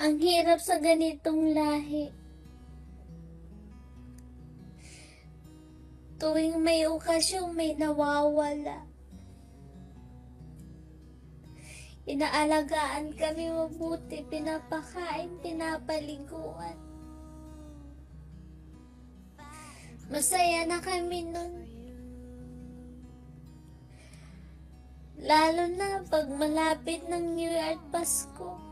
Ang hirap sa ganitong lahi. Tuwing may okasyon, may nawawala. Inaalagaan kami mabuti, pinapakain, pinapaliguan. Masaya na kami nun. Lalo na pag malapit ng New Year at Pasko.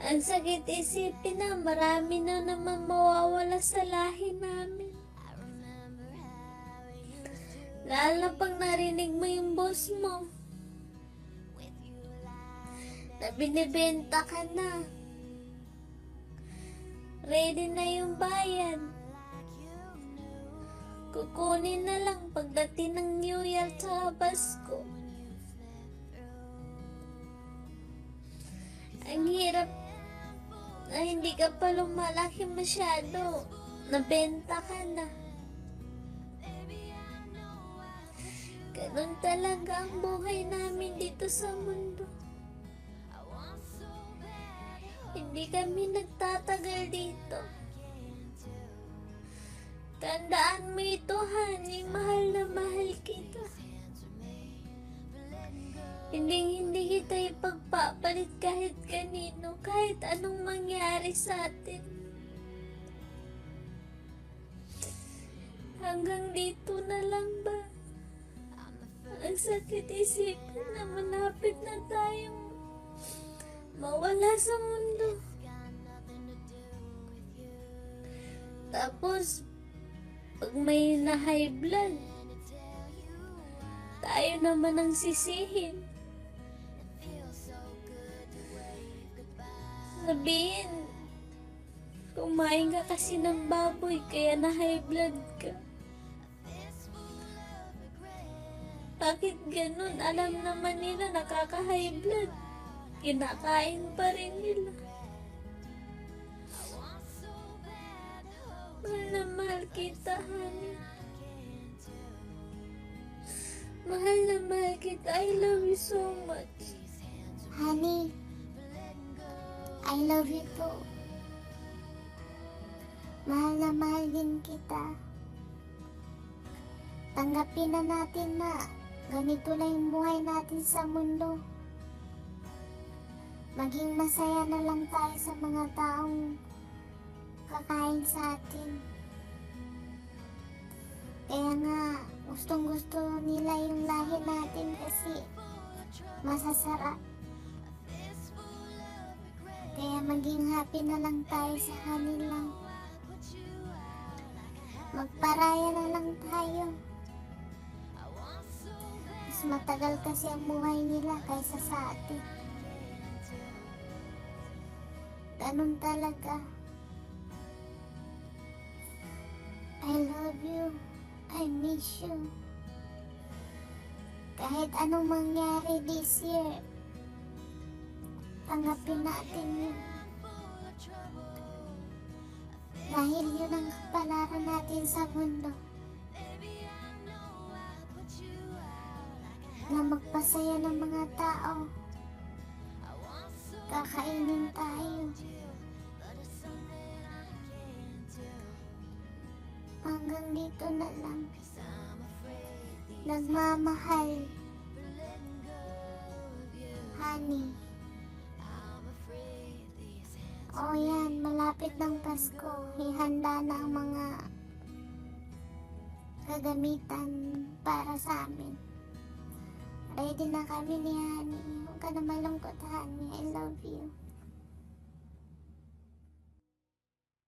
Ang sakit isipin na marami na naman mawawala sa lahi namin. Lalo na pag narinig mo yung boss mo. Na binibenta ka na. Ready na yung bayan. Kukunin na lang pagdating ng New Year at Pasko. Ang hirap na hindi ka pa lumalaki masyado. Nabenta ka na. Ganun talaga ang buhay namin dito sa mundo. Hindi kami nagtatagal dito. Tandaan mo ito, honey. Mahal na mahal kita. Hindi hindi kita ipagpapalit kahit kanino, kahit anong mangyari sa atin. Hanggang dito na lang ba? Ang sakit isipin na malapit na tayong mawala sa mundo. Tapos, pag may na high blood, tayo naman ang sisihin. Sabihin, kumain ka kasi ng baboy, kaya na high blood ka. Bakit ganun? Alam naman nila nakaka-high blood. Kinakain pa rin nila. Mahal na mahal kita, honey. Mahal na mahal kita. I love you so much. Honey, I love you too. Mahal na mahal din kita. Tanggapin na natin na ganito lang yung buhay natin sa mundo. Maging masaya na lang tayo sa mga taong kakain sa atin. Kaya nga, gustong gusto nila yung lahi natin kasi masasarap. Kaya maging happy na lang tayo sa kanila. Magparaya na lang tayo. Mas matagal kasi ang buhay nila kaysa sa atin. Ganun talaga. I love you. I miss you. Kahit anong mangyari this year, tanggapin natin yun. Dahil yun ang kapalaran natin sa mundo. Na magpasaya ng mga tao. Kakainin tayo. Hanggang dito na lang. Nagmamahal. Honey. O yan, malapit ng Pasko. Ihanda na ang mga kagamitan para sa amin. Ready na kami ni Honey. Huwag ka na malungkot, Honey. I love you.